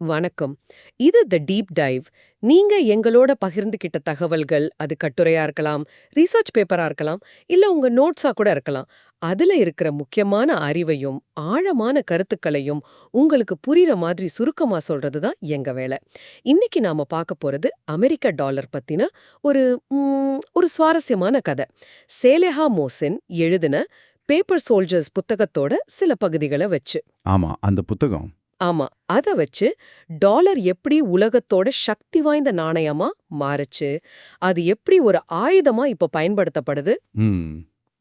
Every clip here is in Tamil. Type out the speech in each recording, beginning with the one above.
வணக்கம். இது த டீப் டைவ் நீங்க எங்களோட பகிர்ந்துகிட்ட தகவல்கள் அது கட்டுரையா இருக்கலாம் ரிசர்ச் பேப்பரா இருக்கலாம் இல்ல உங்க நோட்ஸா கூட இருக்கலாம். அதுல இருக்கிற முக்கியமான அறிவையும் ஆழமான கருத்துக்களையும் உங்களுக்கு புரியுற மாதிரி சுருக்கமா சொல்றது தான் எங்க வேலை. இன்னைக்கு நாம பார்க்க போறது அமெரிக்க டாலர் பத்தின ஒரு ஒரு சுவாரஸ்யமான கதை. சேலேஹா மோசின் எழுதின பேப்பர் சோல்ஜர்ஸ் புத்தகத்தோட சில பகுதிகளை வச்சு. ஆமா அந்த புத்தகம் ஆமா அத வச்சு டாலர் எப்படி உலகத்தோட சக்தி வாய்ந்த நாணயமா மாறுச்சு அது எப்படி ஒரு ஆயுதமா இப்ப பயன்படுத்தப்படுது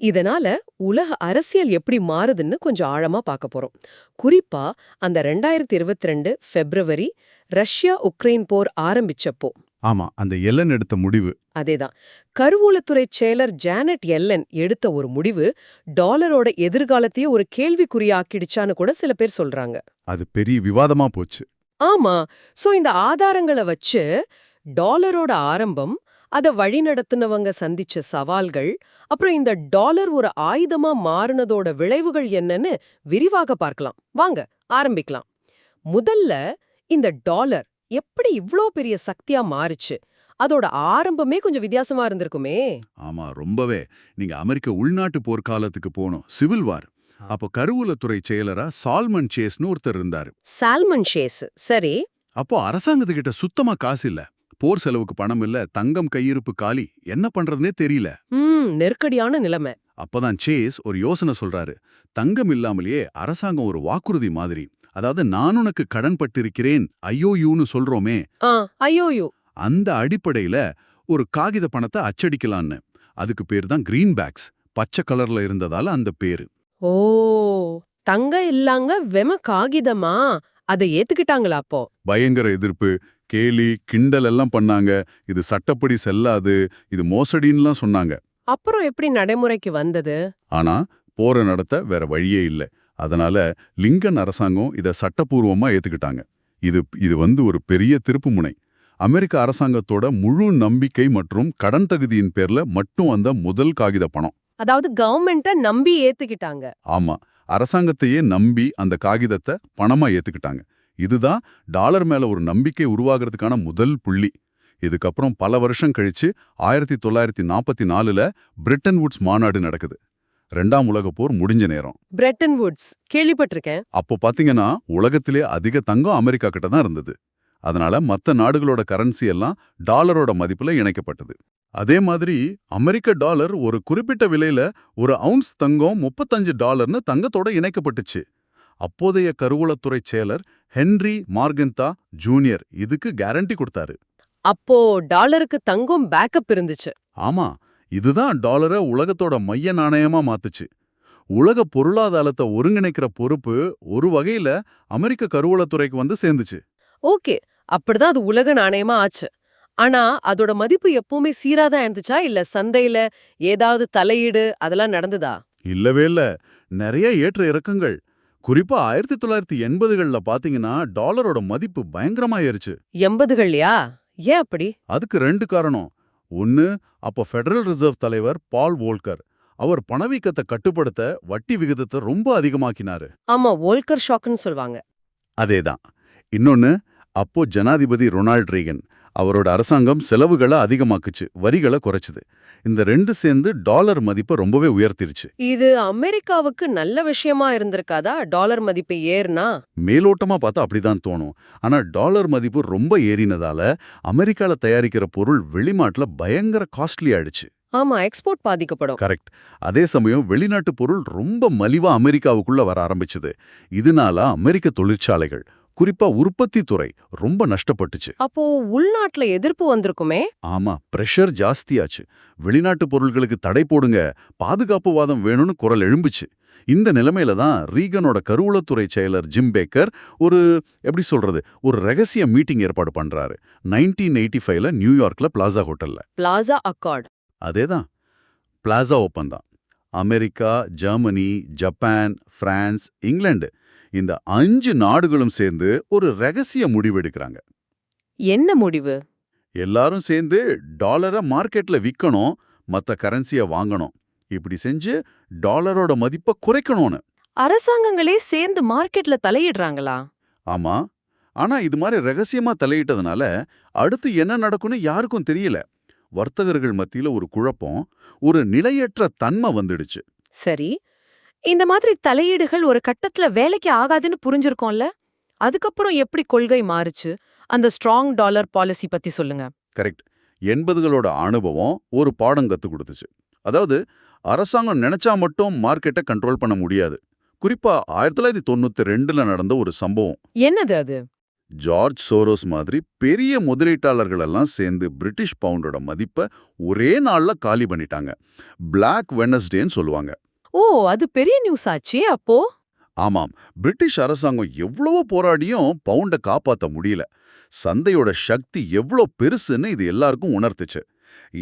இதனால உலக அரசியல் எப்படி மாறுதுன்னு கொஞ்சம் ஆழமா பார்க்க போறோம். குறிப்பா அந்த ரெண்டாயிரத்தி இருபத்தி ரெண்டு பிப்ரவரி ரஷ்யா உக்ரைன் போர் ஆரம்பிச்சப்போ. ஆமா அந்த எல்லன் எடுத்த முடிவு. அதேதான். கருவூலத்துறை செயலர் ஜானட் எல்லன் எடுத்த ஒரு முடிவு டாலரோட எதிர்காலத்தையே ஒரு கேள்விக்குறியாக்கிடுச்சான்னு கூட சில பேர் சொல்றாங்க. அது பெரிய விவாதமா போச்சு. ஆமா. சோ இந்த ஆதாரங்களை வச்சு டாலரோட ஆரம்பம் அத வழிநடத்துனவங்க சந்திச்ச சவால்கள் அப்புறம் இந்த டாலர் ஒரு ஆயுதமா மாறுனதோட விளைவுகள் என்னன்னு விரிவாக பார்க்கலாம். வாங்க ஆரம்பிக்கலாம். முதல்ல இந்த டாலர் எப்படி இவ்ளோ பெரிய சக்தியா மாறுச்சு? அதோட ஆரம்பமே கொஞ்சம் வித்தியாசமா இருந்திருக்குமே. ஆமா ரொம்பவே. நீங்க அமெரிக்க உள்நாட்டு போர்க்காலத்துக்கு போனோம். Civil war. அப்போ கருவூலத்துறை செயலரா சால்மன் சேஸ்னு ஒருத்தர் இருந்தாரு. சால்மன் ஷேஸ் சரி. அப்போ அரசாங்கத்துக்கிட்ட சுத்தமா காசு இல்ல. போர் செலவுக்கு பணம் இல்ல தங்கம் கையிருப்பு காலி. என்ன பண்றதுனே தெரியல. ம் நெருக்கடியான நிலைமை. அப்பதான் சேஸ் ஒரு யோசனை சொல்றாரு. தங்கம் இல்லாமலேயே அரசாங்கம் ஒரு வாக்குறுதி மாதிரி. அதாவது நான் உனக்கு கடன் பட்டிருக்கிறேன் ஐயோயூன்னு சொல்றோமே. ஐயோயோ. அந்த அடிப்படையில ஒரு காகித பணத்தை அச்சடிக்கலான்னு. அதுக்கு பேர் தான் கிரீன் பேக்ஸ் பச்சை கலர்ல இருந்ததால அந்த பேரு. ஓ தங்க இல்லாங்க வெம காகிதமா? அதை ஏத்துக்கிட்டாங்களா அப்போ? பயங்கர எதிர்ப்பு. கேலி கிண்டல் எல்லாம் பண்ணாங்க. இது சட்டப்படி செல்லாது. இது மோசடின்னுலாம் சொன்னாங்க. அப்புறம் எப்படி நடைமுறைக்கு வந்தது? ஆனா போரை நடத்த வேற வழியே இல்ல. அதனால லிங்கன் அரசாங்கம் இத சட்டப்பூர்வமா ஏத்துக்கிட்டாங்க. இது இது வந்து ஒரு பெரிய திருப்புமுனை அமெரிக்க அரசாங்கத்தோட முழு நம்பிக்கை மற்றும் கடன் தகுதியின் பேர்ல மட்டும் வந்த முதல் காகித பணம். அதாவது கவர்மெண்ட்ட நம்பி ஏத்துக்கிட்டாங்க. ஆமா. அரசாங்கத்தையே நம்பி அந்த காகிதத்தை பணமா ஏத்துக்கிட்டாங்க. இதுதான் டாலர் மேல ஒரு நம்பிக்கை உருவாகிறதுக்கான முதல் புள்ளி. இதுக்கப்புறம் பல வருஷம் கழிச்சு ஆயிரத்தி தொள்ளாயிரத்தி நாற்பத்தி நாலுல பிரிட்டன் வுட்ஸ் மாநாடு நடக்குது. ரெண்டாம் உலகப் போர் முடிஞ்ச நேரம். பிரெட்டன் வுட்ஸ் கேள்விப்பட்டிருக்கேன். அப்போ பாத்தீங்கன்னா உலகத்திலே அதிக தங்கம் அமெரிக்கா கிட்ட தான் இருந்தது. அதனால மத்த நாடுகளோட கரன்சி எல்லாம் டாலரோட மதிப்புல இணைக்கப்பட்டது. அதே மாதிரி அமெரிக்க டாலர் ஒரு குறிப்பிட்ட விலையில ஒரு அவுன்ஸ் தங்கம் முப்பத்தஞ்சு டாலர்னு தங்கத்தோட இணைக்கப்பட்டுச்சு. அப்போதைய கருவூலத்துறை செயலர் ஹென்றி மார்கெந்தா ஜூனியர் இதுக்கு கேரண்டி கொடுத்தாரு. அப்போ டாலருக்கு தங்கம் பேக்கப் இருந்துச்சு. ஆமா இதுதான் டாலரை உலகத்தோட மைய நாணயமா மாத்துச்சு. உலக பொருளாதாரத்தை ஒருங்கிணைக்கிற பொறுப்பு ஒரு வகையில அமெரிக்க கருவூலத்துறைக்கு வந்து சேர்ந்துச்சு. ஓகே அப்படிதான் அது உலக நாணயமா ஆச்சு. ஆனா அதோட மதிப்பு எப்பவுமே சீராதான் இருந்துச்சா? இல்ல சந்தையில ஏதாவது தலையீடு அதெல்லாம் நடந்ததா? இல்லவே இல்ல. நிறைய ஏற்ற இறக்கங்கள். குறிப்பா ஆயிரத்தி தொள்ளாயிரத்தி எண்பதுகள்ல பாத்தீங்கன்னா டாலரோட மதிப்பு பயங்கரமா ஏறுச்சு எண்பதுகள்லையா? ஏன் அப்படி? அதுக்கு ரெண்டு காரணம். ஒன்னு அப்போ ஃபெடரல் ரிசர்வ் தலைவர் பால் வோல்கர் அவர் பணவீக்கத்தை கட்டுப்படுத்த வட்டி விகிதத்தை ரொம்ப அதிகமாக்கினாரு. ஆமா வோல்கர் ஷாக்குன்னு சொல்லுவாங்க. அதேதான். இன்னொன்னு அப்போ ஜனாதிபதி ரொனால்ட் ரீகன் அவரோட அரசாங்கம் செலவுகளை அதிகமாக்குச்சு வரிகளை குறைச்சுது. இந்த ரெண்டு சேர்ந்து டாலர் மதிப்பை ரொம்பவே உயர்த்திருச்சு. இது அமெரிக்காவுக்கு நல்ல விஷயமா இருந்திருக்காதா? டாலர் மதிப்பு ஏறுனா? மேலோட்டமா பார்த்தா அப்படிதான் தோணும். ஆனா டாலர் மதிப்பு ரொம்ப ஏறினதால அமெரிக்கால தயாரிக்கிற பொருள் வெளிநாட்டுல பயங்கர காஸ்ட்லி ஆயிடுச்சு. ஆமா எக்ஸ்போர்ட் பாதிக்கப்படும். கரெக்ட். அதே சமயம் வெளிநாட்டு பொருள் ரொம்ப மலிவா அமெரிக்காவுக்குள்ள வர ஆரம்பிச்சது. இதனால அமெரிக்க தொழிற்சாலைகள் குறிப்பா உற்பத்தி துறை ரொம்ப நஷ்டப்பட்டுச்சு. அப்போ உள்நாட்டுல எதிர்ப்பு வந்திருக்குமே? ஆமா பிரஷர் ஜாஸ்தியாச்சு. வெளிநாட்டு பொருள்களுக்கு தடை போடுங்க பாதுகாப்பு வாதம் வேணும்னு குரல் எழும்புச்சு. இந்த நிலைமையில தான் ரீகனோட கருவூலத்துறை செயலர் ஜிம் பேக்கர் ஒரு எப்படி சொல்றது ஒரு ரகசிய மீட்டிங் ஏற்பாடு பண்றாரு. நைன்டீன் எயிட்டி ஃபைவ்ல நியூயார்க்ல பிளாசா ஹோட்டல்ல. Plaza Accord. அதேதான் பிளாசா ஒப்பந்தம் America Germany Japan France England இந்த அஞ்சு நாடுகளும் சேர்ந்து ஒரு ரகசிய முடிவெடுக்கிறாங்க என்ன முடிவு? எல்லாரும் சேர்ந்து டாலரை மார்க்கெட்ல விற்கணும் மத்த கரன்சியை வாங்கணும். இப்படி செஞ்சு டாலரோட மதிப்பை குறைக்கணும்னு. அரசாங்கங்களே சேர்ந்து மார்க்கெட்ல தலையிடுறாங்களா? ஆமா. ஆனா இது மாதிரி ரகசியமா தலையிட்டதுனால அடுத்து என்ன நடக்கும்னு யாருக்கும் தெரியல. வர்த்தகர்கள் மத்தியில ஒரு குழப்பம் ஒரு நிலையற்ற தன்மை வந்துடுச்சு. சரி. இந்த மாதிரி தலையீடுகள் ஒரு கட்டத்துல வேலைக்கு ஆகாதுன்னு புரிஞ்சிருக்கோம்ல? அதுக்கப்புறம் எப்படி கொள்கை மாறுச்சு? அந்த ஸ்ட்ராங் டாலர் பாலிசி பத்தி சொல்லுங்க. கரெக்ட். எண்பதுகளோட அனுபவம் ஒரு பாடம் கத்து கொடுத்துச்சு. அதாவது அரசாங்கம் நினைச்சா மட்டும் மார்க்கெட்டை கண்ட்ரோல் பண்ண முடியாது. குறிப்பா ஆயிரத்தி தொள்ளாயிரத்தி தொண்ணூத்தி ரெண்டுல நடந்த ஒரு சம்பவம். என்னது அது? ஜார்ஜ் சோரோஸ் மாதிரி பெரிய முதலீட்டாளர்கள் எல்லாம் சேர்ந்து பிரிட்டிஷ் பவுண்டோட மதிப்பை ஒரே நாள்ல காலி பண்ணிட்டாங்க. பிளாக் வெனஸ்டேன்னு சொல்லுவாங்க. ஓ அது பெரிய நியூஸ் ஆச்சே அப்போ. ஆமாம் பிரிட்டிஷ் அரசாங்கம் எவ்வளவோ போராடியும் பவுண்ட காப்பாத்த முடியல. சந்தையோட சக்தி எவ்வளோ பெருசுன்னு இது எல்லாருக்கும் உணர்த்துச்சு.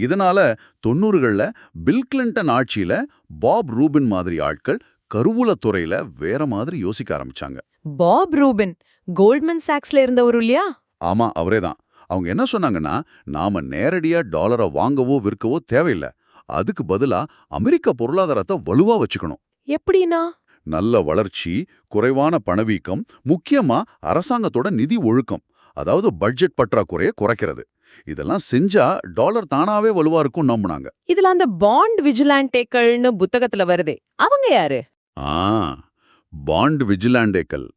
இதனால தொண்ணூறுகள்ல பில் கிளின்டன் ஆட்சியில பாப் ரூபின் மாதிரி ஆட்கள் கருவூலத்துறையில வேற மாதிரி யோசிக்க ஆரம்பிச்சாங்க. பாப் ரூபின் கோல்ட்மன் சாக்ஸ்ல இருந்தவர் இல்லையா? ஆமா அவரேதான் அவங்க என்ன சொன்னாங்கன்னா நாம நேரடியா டாலரை வாங்கவோ விற்கவோ தேவையில்லை. அதுக்கு பதிலா அமெரிக்க பொருளாதாரத்தை வலுவா வச்சுக்கணும். எப்படின்னா? நல்ல வளர்ச்சி குறைவான பணவீக்கம் முக்கியமா அரசாங்கத்தோட நிதி ஒழுக்கம் அதாவது பட்ஜெட் பற்றாக்குறையை குறைக்கிறது. இதெல்லாம் செஞ்சா டாலர் தானாவே வலுவா இருக்கும் நம்புனாங்க. இதுல அந்த பாண்ட் விஜிலாண்டேக்கள்னு புத்தகத்துல வருதே அவங்க யாரு? ஆ பாண்ட் விஜிலாண்டேக்கள்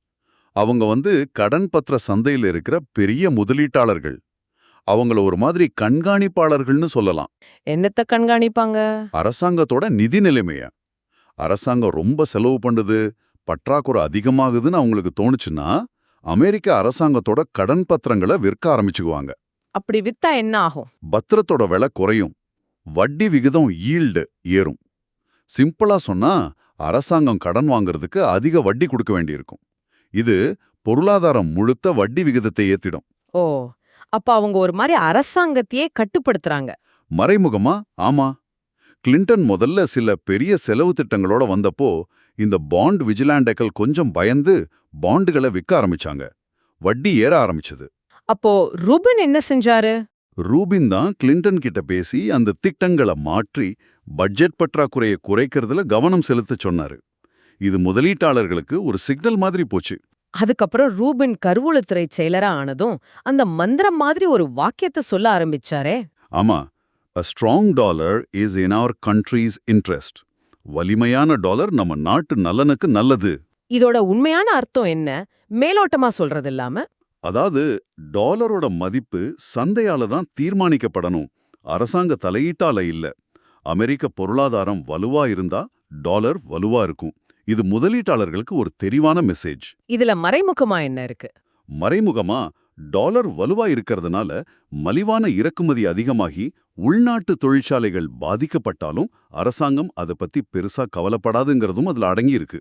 அவங்க வந்து கடன் பத்திர சந்தையில் இருக்கிற பெரிய முதலீட்டாளர்கள். அவங்கள ஒரு மாதிரி கண்காணிப்பாளர்கள்னு சொல்லலாம். என்னத்த கண்காணிப்பாங்க? அரசாங்கத்தோட நிதி நிலைமைய. அரசாங்கம் ரொம்ப செலவு பண்ணுது பற்றாக்குறை அதிகமாகுதுன்னு அவங்களுக்கு தோணுச்சுன்னா அமெரிக்க அரசாங்கத்தோட கடன் பத்திரங்களை விற்க ஆரம்பிச்சுக்குவாங்க. அப்படி வித்தா என்ன ஆகும்? பத்திரத்தோட விலை குறையும். வட்டி விகிதம் ஈல்டு ஏறும். சிம்பிளா சொன்னா அரசாங்கம் கடன் வாங்குறதுக்கு அதிக வட்டி கொடுக்க வேண்டியிருக்கும். இது பொருளாதாரம் முழுத்த வட்டி விகிதத்தை ஏத்திடும். ஓ அப்ப அவங்க ஒரு மாதிரி அரசாங்கத்தையே கட்டுப்படுத்துறாங்க. மறைமுகமா? ஆமா. கிளின்டன் முதல்ல சில பெரிய செலவு திட்டங்களோட வந்தப்போ இந்த பாண்ட் விஜிலாண்டேக்கள் கொஞ்சம் பயந்து பாண்டுகளை விற்க ஆரம்பிச்சாங்க. வட்டி ஏற ஆரம்பிச்சது. அப்போ ரூபின் என்ன செஞ்சாரு? ரூபின் தான் கிளின்டன் கிட்ட பேசி அந்த திட்டங்களை மாற்றி பட்ஜெட் பற்றாக்குறையை குறைக்கிறதுல கவனம் செலுத்தச் சொன்னாரு. இது முதலீட்டாளர்களுக்கு ஒரு சிக்னல் மாதிரி போச்சு. அதுக்கப்புறம் ரூபின் கருவூலத்துறை செயலரா ஆனதும் அந்த மந்திரம் மாதிரி ஒரு வாக்கியத்தை சொல்ல ஆரம்பிச்சாரே. ஆமா. A strong dollar is in our country's interest வலிமையான டாலர் நம்ம நாட்டு நலனுக்கு நல்லது. இதோட உண்மையான அர்த்தம் என்ன? மேலோட்டமா சொல்றது இல்லாம? அதாவது டாலரோட மதிப்பு சந்தையால தான் தீர்மானிக்கப்படணும். அரசாங்க தலையீட்டால இல்ல. அமெரிக்க பொருளாதாரம் வலுவா இருந்தா டாலர் வலுவா இருக்கும். இது முதலீட்டாளர்களுக்கு ஒரு தெளிவான மெசேஜ் இதுல மறைமுகமா என்ன இருக்கு? மறைமுகமா டாலர் வலுவா இருக்கிறதுனால மலிவான இறக்குமதி அதிகமாகி உள்நாட்டு தொழிற்சாலைகள் பாதிக்கப்பட்டாலும் அரசாங்கம் அதை பத்தி பெருசா கவலைப்படாதுங்கிறதும் அதுல அடங்கி இருக்கு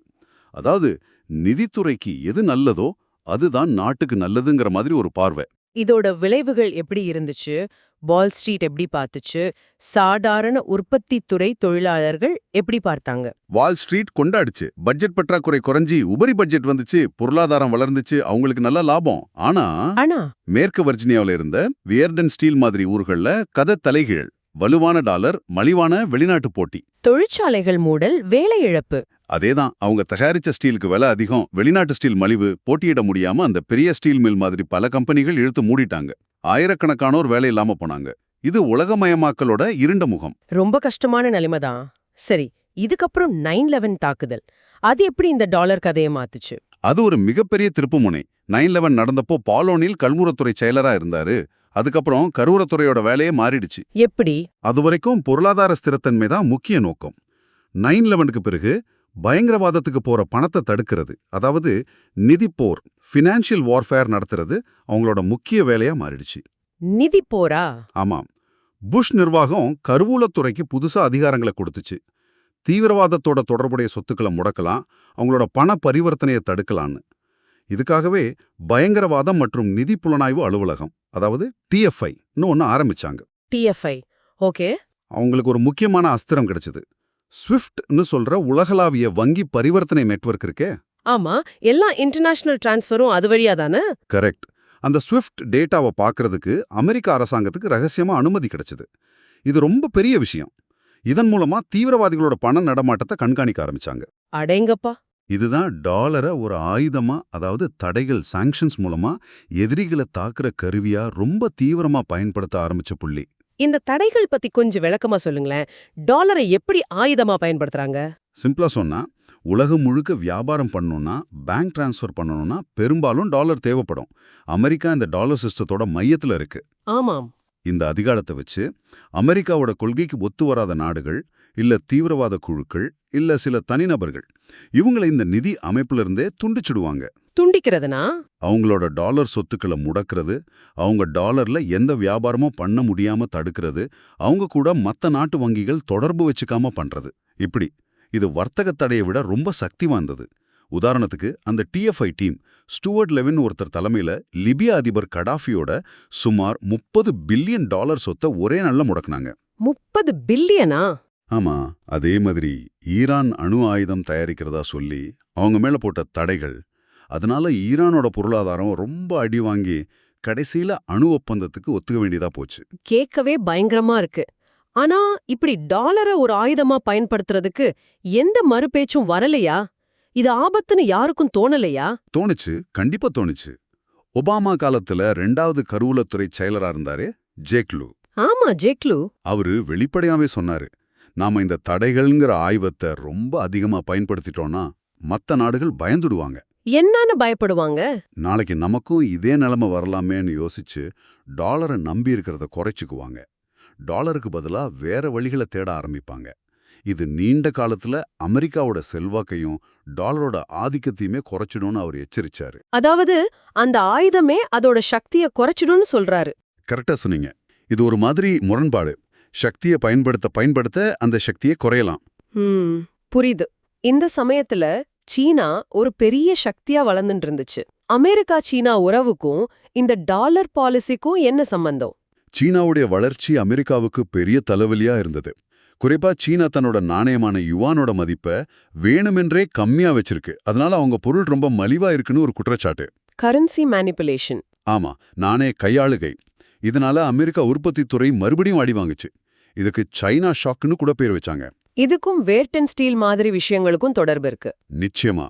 அதாவது நிதித்துறைக்கு எது நல்லதோ அதுதான் நாட்டுக்கு நல்லதுங்கிற மாதிரி ஒரு பார்வை. இதோட விளைவுகள் எப்படி இருந்துச்சு? வால் ஸ்ட்ரீட் எப்படி பார்த்துச்சு? சாதாரண உற்பத்தி துறை தொழிலாளர்கள் எப்படி பார்த்தாங்க? Wall Street கொண்டாடுச்சு. பட்ஜெட் பற்றாக்குறை குறைஞ்சி உபரி பட்ஜெட் வந்துச்சு பொருளாதாரம் வளர்ந்துச்சு அவங்களுக்கு நல்ல லாபம். ஆனா ஆனா? மேற்கு வர்ஜினியாவுல இருந்த வியர்டன் ஸ்டீல் மாதிரி ஊர்கள்ல கதை தலைகீழ். வலுவான டாலர் மலிவான வெளிநாட்டு போட்டி. தொழிற்சாலைகள் மூடல் வேலை இழப்பு அதேதான் அவங்க தயாரிச்ச ஸ்டீலுக்கு விலை அதிகம் வெளிநாட்டு ஸ்டீல் மலிவு போட்டியிட முடியாம அந்த பெரிய ஸ்டீல் மில் மாதிரி பல கம்பெனிகள் இழுத்து மூடிட்டாங்க. ஆயிரக்கணக்கானோர் வேலை இல்லாம போனாங்க. இது உலகமயமாக்கலோட இருண்ட முகம். ரொம்ப கஷ்டமான நிலைமை தான் சரி இதுக்கப்புறம் நைன் லெவன் தாக்குதல். அது எப்படி இந்த டாலர் கதையை மாத்துச்சு? அது ஒரு மிகப்பெரிய திருப்புமுனை நைன் லெவன் நடந்தப்போ பாலோனில் கல்முறத்துறை செயலரா இருந்தாரு. அதுக்கப்புறம் கருவூரத்துறையோட வேலையே மாறிடுச்சு. எப்படி? அதுவரைக்கும் பொருளாதார ஸ்திரத்தன்மை தான் முக்கிய நோக்கம். நைன் லெவனுக்கு பிறகு பயங்கரவாதத்துக்கு போற பணத்தை தடுக்கிறது. அதாவது நிதிப்போர் ஃபினான்ஷியல் வார்ஃபேர் நடத்துறது அவங்களோட முக்கிய வேலையா மாறிடுச்சு. நிதி போரா? ஆமாம் புஷ் நிர்வாகம் கருவூலத்துறைக்கு புதுசா அதிகாரங்களை கொடுத்துச்சு. தீவிரவாதத்தோட தொடர்புடைய சொத்துக்களை முடக்கலாம் அவங்களோட பண பரிவர்த்தனையை தடுக்கலான்னு. இதுக்காகவே பயங்கரவாதம் மற்றும் நிதி புலனாய்வு அலுவலகம் அதாவது டிஎஃப்ஐன்னு ஒன்று ஆரம்பிச்சாங்க. DFI okay. அவங்களுக்கு ஒரு முக்கியமான அஸ்திரம் கிடைச்சது. ஸ்விஃப்ட்னு சொல்ற உலகளாவிய வங்கி பரிவர்த்தனை நெட்வொர்க் இருக்கே. ஆமா எல்லா இன்டர்நேஷனல் டிரான்ஸ்ஃபரும் அது வழியா தானே? கரெக்ட் அந்த ஸ்விஃப்ட் டேட்டாவை பார்க்கறதுக்கு அமெரிக்க அரசாங்கத்துக்கு ரகசியமா அனுமதி கிடைச்சது. இது ரொம்ப பெரிய விஷயம். இதன் மூலமா தீவிரவாதிகளோட பண நடமாட்டத்தை கண்காணிக்க ஆரம்பிச்சாங்க. அடேங்கப்பா. இதுதான் டாலரை ஒரு ஆயுதமா அதாவது தடைகள் சாங்ஷன்ஸ் மூலமா எதிரிகளை தாக்குற கருவியா ரொம்ப தீவிரமா பயன்படுத்த ஆரம்பிச்ச புள்ளி. இந்த தடைகள் பத்தி கொஞ்சம் விளக்கமா சொல்லுங்களேன். டாலரை எப்படி ஆயுதமா பயன்படுத்துறாங்க? சிம்பிளா சொன்னா உலகம் முழுக்க வியாபாரம் பண்ணணும்னா பேங்க் டிரான்ஸ்ஃபர் பண்ணணும்னா பெரும்பாலும் டாலர் தேவைப்படும். அமெரிக்கா இந்த டாலர் சிஸ்டத்தோட மையத்துல இருக்கு. ஆமாம். இந்த அதிகாரத்தை வச்சு அமெரிக்காவோட கொள்கைக்கு ஒத்து வராத நாடுகள் இல்ல தீவிரவாத குழுக்கள் இல்ல சில தனிநபர்கள். இவங்களை இந்த நிதி அமைப்பிலிருந்தே துண்டிச்சிடுவாங்க. துண்டிக்கிறதுனா? அவங்களோட டாலர் சொத்துக்களை முடக்கிறது அவங்க டாலர்ல எந்த வியாபாரமும் பண்ண முடியாம தடுக்கிறது அவங்க கூட மத்த நாட்டு வங்கிகள் தொடர்பு வச்சுக்காம பண்றது. இப்படி. இது வர்த்தக தடையை விட ரொம்ப சக்தி வாய்ந்தது. உதாரணத்துக்கு அந்த டிஎஃப்ஐ டீம் ஸ்டூவர்ட் லெவின் ஒருத்தர் தலைமையில லிபியா அதிபர் கடாஃபியோட சுமார் முப்பது பில்லியன் டாலர் சொத்தை ஒரே நாள்ல முடக்குனாங்க. முப்பது பில்லியனா? ஆமா அதே மாதிரி ஈரான் அணு ஆயுதம் தயாரிக்கிறதா சொல்லி அவங்க மேல போட்ட தடைகள் அதனால ஈரானோட பொருளாதாரம் ரொம்ப அடி வாங்கி கடைசியில அணு ஒப்பந்தத்துக்கு ஒத்துக்க வேண்டியதா போச்சு. கேட்கவே பயங்கரமா இருக்கு. ஆனா இப்படி டாலரை ஒரு ஆயுதமா பயன்படுத்துறதுக்கு எந்த மறுபேச்சும் வரலையா? இது ஆபத்துன்னு யாருக்கும் தோணலையா? தோணுச்சு கண்டிப்பா தோணுச்சு. ஒபாமா காலத்துல ரெண்டாவது கருவூலத்துறை செயலரா இருந்தாரு ஜேக்லு. ஆமா ஜேக்லு. அவரு வெளிப்படையாவே சொன்னாரு நாம இந்த தடைகள்ங்கிற ஆய்வத்தை ரொம்ப அதிகமா பயன்படுத்திட்டோம்னா மத்த நாடுகள் பயந்துடுவாங்க. என்னன்னு பயப்படுவாங்க? நாளைக்கு நமக்கும் இதே நிலைமை வரலாமேன்னு யோசிச்சு டாலரை நம்பி இருக்கிறத குறைச்சுக்குவாங்க. டாலருக்கு பதிலா வேற வழிகளை தேட ஆரம்பிப்பாங்க. இது நீண்ட காலத்துல அமெரிக்காவோட செல்வாக்கையும் டாலரோட ஆதிக்கத்தையுமே குறைச்சிடும்னு அவர் எச்சரிச்சாரு. அதாவது அந்த ஆயுதமே அதோட சக்திய குறைச்சிடும்னு சொல்றாரு. கரெக்டா சொன்னீங்க. இது ஒரு மாதிரி முரண்பாடு. சக்தியை பயன்படுத்த பயன்படுத்த அந்த சக்தியை குறையலாம். புரியுது. இந்த சமயத்துல சீனா ஒரு பெரிய சக்தியா வளர்ந்துட்டு இருந்துச்சு. அமெரிக்கா சீனா உறவுக்கும் இந்த டாலர் பாலிசிக்கும் என்ன சம்பந்தம்? சீனாவுடைய வளர்ச்சி அமெரிக்காவுக்கு பெரிய தலைவலியா இருந்தது. குறிப்பா சீனா தன்னோட நாணயமான யுவானோட மதிப்பை வேணுமென்றே கம்மியா வச்சிருக்கு. அதனால அவங்க பொருள் ரொம்ப மலிவா இருக்குன்னு ஒரு குற்றச்சாட்டு. கரன்சி மேனிப்புலேஷன் ஆமா நாணய கையாளுகை. இதனால அமெரிக்கா உற்பத்தித் துறை மறுபடியும் அடி வாங்குச்சு. இதுக்கு சைனா ஷாக்னு கூட பேர் வச்சாங்க. இதுக்கும் வேர்ட் அண்ட் ஸ்டீல் மாதிரி விஷயங்களுக்கும் தொடர்பு இருக்கு. நிச்சயமா.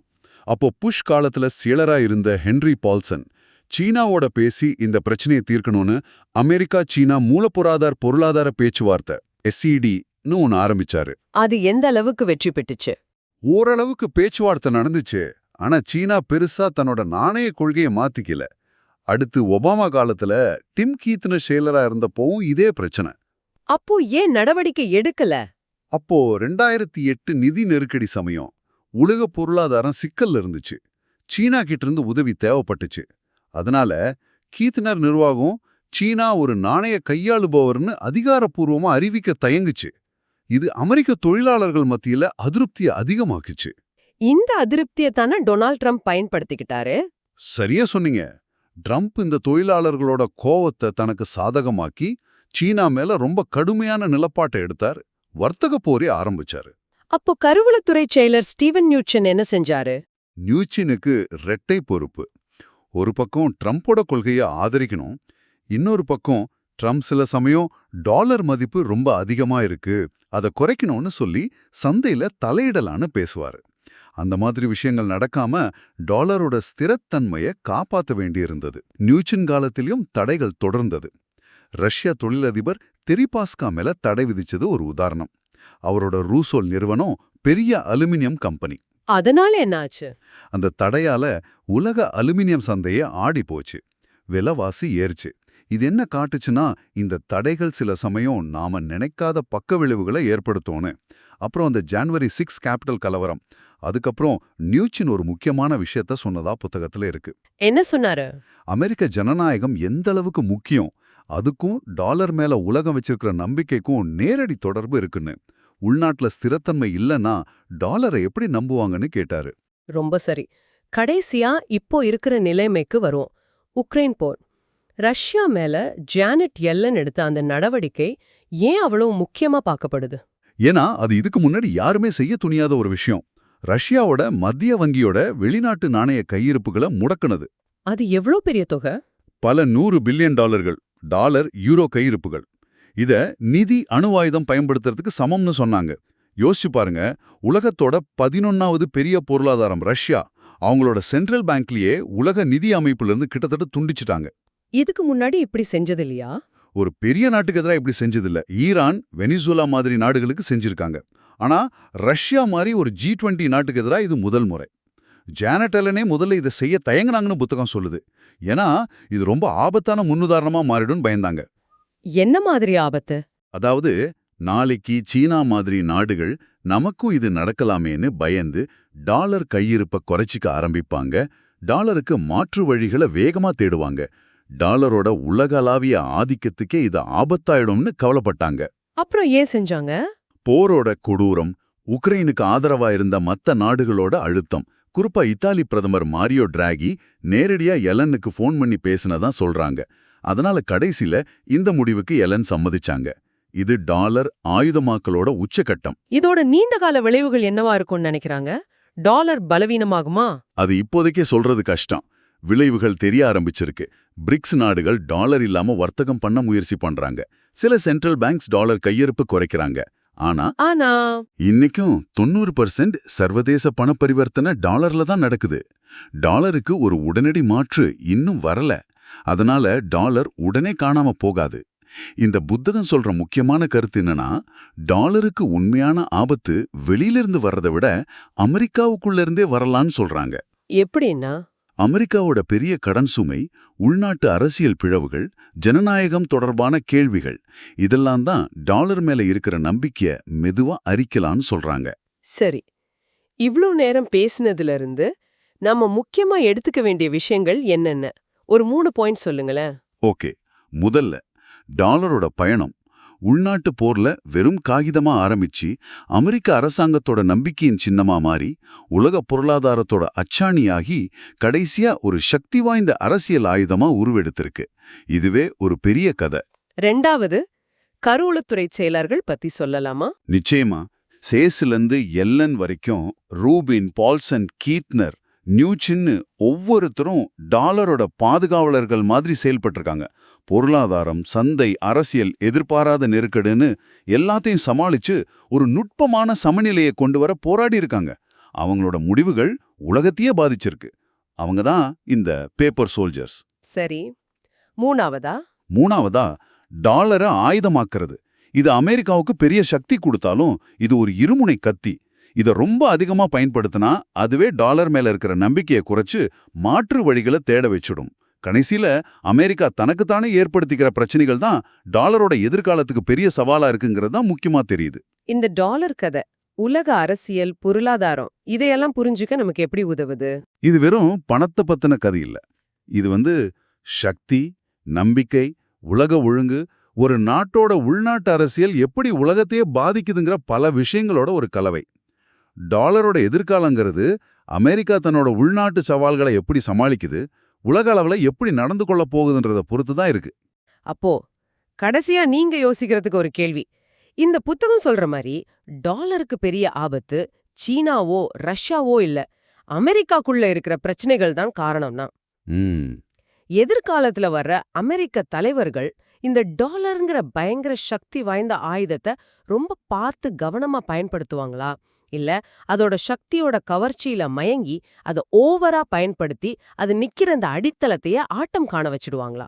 அப்போ புஷ் காலத்துல சீலரா இருந்த ஹென்ரி பால்சன் சீனாவோட பேசி இந்த பிரச்சனையை தீர்க்கணும்னு அமெரிக்கா சீனா மூலப்பொருளாதார பொருளாதார பேச்சுவார்த்தை எஸ்இடின்னு ஒன்று ஆரம்பிச்சாரு. அது எந்த அளவுக்கு வெற்றி பெற்றுச்சு? ஓரளவுக்கு பேச்சுவார்த்தை நடந்துச்சு ஆனா சீனா பெருசா தன்னோட நாணய கொள்கையை மாத்திக்கல. அடுத்து ஒபாமா காலத்துல டிம் கீத்ன செயலரா இருந்தப்போவும் இதே பிரச்சனை. அப்போ ஏன் நடவடிக்கை எடுக்கல? அப்போ ரெண்டாயிரத்தி எட்டு நிதி நெருக்கடி சமயம் உலக பொருளாதாரம் சிக்கல்ல இருந்துச்சு. சீனா கிட்ட இருந்து உதவி தேவைப்பட்டுச்சு. அதனால கீத்னர் நிர்வாகம் சீனா ஒரு நாணய கையாளுபவர்னு அதிகாரப்பூர்வமா அறிவிக்க தயங்குச்சு. இது அமெரிக்க தொழிலாளர்கள் மத்தியில அதிருப்தியை அதிகமாக்குச்சு. இந்த அதிருப்தியை தானே டொனால்ட் ட்ரம்ப் பயன்படுத்திக்கிட்டாரு? சரியா சொன்னீங்க. ட்ரம்ப் இந்த தொழிலாளர்களோட கோவத்தை தனக்கு சாதகமாக்கி சீனா மேல ரொம்ப கடுமையான நிலப்பாட்டை எடுத்தார் வர்த்தக போரே ஆரம்பிச்சாரு. அப்போ கருவூலத்துறை செயலர் ஸ்டீவன் நியூட்சன் என்ன செஞ்சாரு? நியூச்சினுக்கு ரெட்டை பொறுப்பு. ஒரு பக்கம் ட்ரம்ப்போட கொள்கையை ஆதரிக்கணும் இன்னொரு பக்கம் ட்ரம்ப் சில சமயம் டாலர் மதிப்பு ரொம்ப அதிகமா இருக்கு அதை குறைக்கணும்னு சொல்லி சந்தையில தலையிடலான்னு பேசுவாரு. அந்த மாதிரி விஷயங்கள் நடக்காம டாலரோட ஸ்திரத்தன்மையை காப்பாத்த வேண்டியிருந்தது. நியூச்சின் காலத்திலும் தடைகள் தொடர்ந்தது. ரஷ்ய தொழிலதிபர் தெரிபாஸ்கா மேல தடை விதிச்சது ஒரு உதாரணம். அவரோட ரூசோல் நிறுவனம் பெரிய அலுமினியம் கம்பெனி. அதனால என்னாச்சு அந்த தடையால உலக அலுமினியம் சந்தையே ஆடி போச்சு. விலைவாசி ஏறுச்சு. இது என்ன காட்டுச்சுன்னா இந்த தடைகள் சில சமயம் நாம நினைக்காத பக்க விளைவுகளை ஏற்படுத்தோன்னு அப்புறம் அந்த ஜான்வரி சிக்ஸ் கேபிட்டல் கலவரம். அதுக்கப்புறம் நியூச்சின் ஒரு முக்கியமான விஷயத்த சொன்னதா புத்தகத்துல இருக்கு. என்ன சொன்னாரு? அமெரிக்க ஜனநாயகம் எந்த அளவுக்கு முக்கியம்? அதுக்கும் டாலர் மேல உலகம் வச்சிருக்கிற நம்பிக்கைக்கும் நேரடி தொடர்பு இருக்குன்னு. உள்நாட்டுல ஸ்திரத்தன்மை இல்லைன்னா டாலரை எப்படி நம்புவாங்கன்னு கேட்டாரு. ரொம்ப சரி. கடைசியா இப்போ இருக்கிற நிலைமைக்கு வரும் உக்ரைன் போர். ரஷ்யா மேல ஜானட் எல்லன் எடுத்த அந்த நடவடிக்கை ஏன் அவ்வளவு முக்கியமா பார்க்கப்படுது? ஏன்னா அது இதுக்கு முன்னாடி யாருமே செய்ய துணியாத ஒரு விஷயம். ரஷ்யாவோட மத்திய வங்கியோட வெளிநாட்டு நாணய கையிருப்புகளை முடக்குனது. அது எவ்வளோ பெரிய தொகை? பல நூறு பில்லியன் டாலர்கள். டாலர் யூரோ கையிருப்புகள். இத நிதி அணுவாயுதம் பயன்படுத்துறதுக்கு சமம்னு சொன்னாங்க. யோசிச்சு பாருங்க உலகத்தோட பதினொன்னாவது பெரிய பொருளாதாரம் ரஷ்யா அவங்களோட சென்ட்ரல் பேங்க்லயே உலக நிதி அமைப்புல இருந்து கிட்டத்தட்ட துண்டிச்சிட்டாங்க. இதுக்கு முன்னாடி இப்படி செஞ்சது இல்லையா ஒரு பெரிய நாட்டுக்கு எதிராக இப்படி செஞ்சதில்ல. ஈரான் வெனிசுலா மாதிரி நாடுகளுக்கு செஞ்சிருக்காங்க. ஆனா ரஷ்யா மாதிரி ஒரு ஜி டுவெண்ட்டி நாட்டுக்கு எதிராக இது முதல் முறை. ஜானட் அல்லனே முதல்ல இதை செய்ய தயங்குனாங்கன்னு புத்தகம் சொல்லுது. ஏன்னா இது ரொம்ப ஆபத்தான முன்னுதாரணமா மாறிடும் பயந்தாங்க. என்ன மாதிரி ஆபத்து? அதாவது நாளைக்கு சீனா மாதிரி நாடுகள் நமக்கும் இது நடக்கலாமேன்னு பயந்து டாலர் கையிருப்ப குறைச்சிக்க ஆரம்பிப்பாங்க. டாலருக்கு மாற்று வழிகளை வேகமா தேடுவாங்க. டாலரோட உலகளாவிய ஆதிக்கத்துக்கே இது ஆபத்தாயிடும்னு கவலைப்பட்டாங்க. அப்புறம் ஏன் செஞ்சாங்க? போரோட கொடூரம் உக்ரைனுக்கு ஆதரவா இருந்த மத்த நாடுகளோட அழுத்தம் குறிப்பா இத்தாலி பிரதமர் மாரியோ டிராகி நேரடியா எலனுக்கு ஃபோன் பண்ணி பேசினதா சொல்றாங்க. அதனால கடைசில இந்த முடிவுக்கு எலன் சம்மதிச்சாங்க. இது டாலர் ஆயுதமாக்கலோட உச்சகட்டம். இதோட நீண்ட கால விளைவுகள் என்னவா இருக்கும்னு நினைக்கிறாங்க? டாலர் பலவீனமாகுமா? அது இப்போதைக்கே சொல்றது கஷ்டம். விளைவுகள் தெரிய ஆரம்பிச்சிருக்கு. பிரிக்ஸ் நாடுகள் டாலர் இல்லாம வர்த்தகம் பண்ண முயற்சி பண்றாங்க. சில சென்ட்ரல் பேங்க்ஸ் டாலர் கையிருப்பு குறைக்கிறாங்க. ஆனா ஆனா. இன்னைக்கும் தொண்ணூறு பர்சன்ட் சர்வதேச பண பரிவர்த்தனை டாலர்ல தான் நடக்குது. டாலருக்கு ஒரு உடனடி மாற்று இன்னும் வரல. அதனால டாலர் உடனே காணாம போகாது. இந்த புத்தகம் சொல்ற முக்கியமான கருத்து என்னன்னா டாலருக்கு உண்மையான ஆபத்து வெளியிலிருந்து வர்றதை விட அமெரிக்காவுக்குள்ள இருந்தே வரலான்னு சொல்றாங்க. எப்படின்னா? அமெரிக்காவோட பெரிய கடன் சுமை உள்நாட்டு அரசியல் பிழவுகள் ஜனநாயகம் தொடர்பான கேள்விகள் இதெல்லாம் தான் டாலர் மேல இருக்கிற நம்பிக்கைய மெதுவா அரிக்கலான்னு சொல்றாங்க. சரி. இவ்ளோ நேரம் பேசினதுல இருந்து நம்ம முக்கியமா எடுத்துக்க வேண்டிய விஷயங்கள் என்னென்ன? ஒரு மூணு பாயிண்ட் சொல்லுங்களேன். ஓகே. முதல்ல டாலரோட பயணம். உள்நாட்டு போர்ல வெறும் காகிதமா ஆரம்பிச்சு அமெரிக்க அரசாங்கத்தோட நம்பிக்கையின் சின்னமா மாறி உலக பொருளாதாரத்தோட அச்சாணியாகி கடைசியா ஒரு சக்தி வாய்ந்த அரசியல் ஆயுதமா உருவெடுத்திருக்கு. இதுவே ஒரு பெரிய கதை. ரெண்டாவது கருவூலத்துறை செயலர்கள் பத்தி சொல்லலாமா? நிச்சயமா. சேஸ்லேருந்து எல்லன் வரைக்கும் ரூபின் பால்சன் கீத்னர் நியூச்சின்னு ஒவ்வொருத்தரும் டாலரோட பாதுகாவலர்கள் மாதிரி செயல்பட்டிருக்காங்க. பொருளாதாரம் சந்தை அரசியல் எதிர்பாராத நெருக்கடுன்னு எல்லாத்தையும் சமாளிச்சு ஒரு நுட்பமான சமநிலையை கொண்டு வர போராடி இருக்காங்க. அவங்களோட முடிவுகள் உலகத்தையே பாதிச்சிருக்கு. அவங்க தான் இந்த பேப்பர் சோல்ஜர்ஸ் சரி. மூணாவதா? மூணாவதா டாலரை ஆயுதமாக்குறது. இது அமெரிக்காவுக்கு பெரிய சக்தி கொடுத்தாலும் இது ஒரு இருமுனை கத்தி. இதை ரொம்ப அதிகமா பயன்படுத்தினா அதுவே டாலர் மேல இருக்கிற நம்பிக்கையை குறைச்சு மாற்று வழிகளை தேட வச்சிடும். கடைசியில அமெரிக்கா தனக்குத்தானே ஏற்படுத்திக்கிற பிரச்சனைகள் தான் டாலரோட எதிர்காலத்துக்கு பெரிய சவாலா இருக்குங்கிறது தான் முக்கியமா தெரியுது. இந்த டாலர் கதை உலக அரசியல் பொருளாதாரம் இதையெல்லாம் புரிஞ்சுக்க நமக்கு எப்படி உதவுது? இது வெறும் பணத்தை பத்தின கதை இல்ல. இது வந்து சக்தி நம்பிக்கை உலக ஒழுங்கு ஒரு நாட்டோட உள்நாட்டு அரசியல் எப்படி உலகத்தையே பாதிக்குதுங்கிற பல விஷயங்களோட ஒரு கலவை. டாலரோட எதிர்காலங்கிறது அமெரிக்கா தன்னோட உள்நாட்டு சவால்களை எப்படி சமாளிக்குது உலக அளவுல எப்படி நடந்து கொள்ள போகுதுன்றத பொறுத்து தான் இருக்கு. அப்போ கடைசியா நீங்க யோசிக்கிறதுக்கு ஒரு கேள்வி. இந்த புத்தகம் சொல்ற மாதிரி டாலருக்கு பெரிய ஆபத்து சீனாவோ ரஷ்யாவோ இல்ல. அமெரிக்காக்குள்ள இருக்கிற பிரச்சனைகள் தான் காரணம்னா எதிர்காலத்துல வர்ற அமெரிக்க தலைவர்கள் இந்த டாலருங்கிற பயங்கர சக்தி வாய்ந்த ஆயுதத்தை ரொம்ப பார்த்து கவனமா பயன்படுத்துவாங்களா? இல்ல அதோட சக்தியோட கவர்ச்சியில மயங்கி அதை ஓவரா பயன்படுத்தி அது நிக்கிற அந்த அடித்தளத்தையே ஆட்டம் காண வச்சிடுவாங்களா?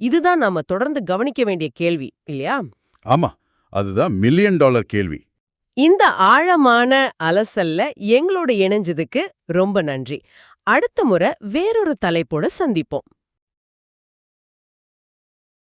இதுதான் நாம தொடர்ந்து கவனிக்க வேண்டிய கேள்வி இல்லையா? ஆமா அதுதான் மில்லியன் டாலர் கேள்வி. இந்த ஆழமான அலசல்ல எங்களோட இணைஞ்சதுக்கு ரொம்ப நன்றி. அடுத்த முறை வேறொரு தலைப்போட சந்திப்போம்.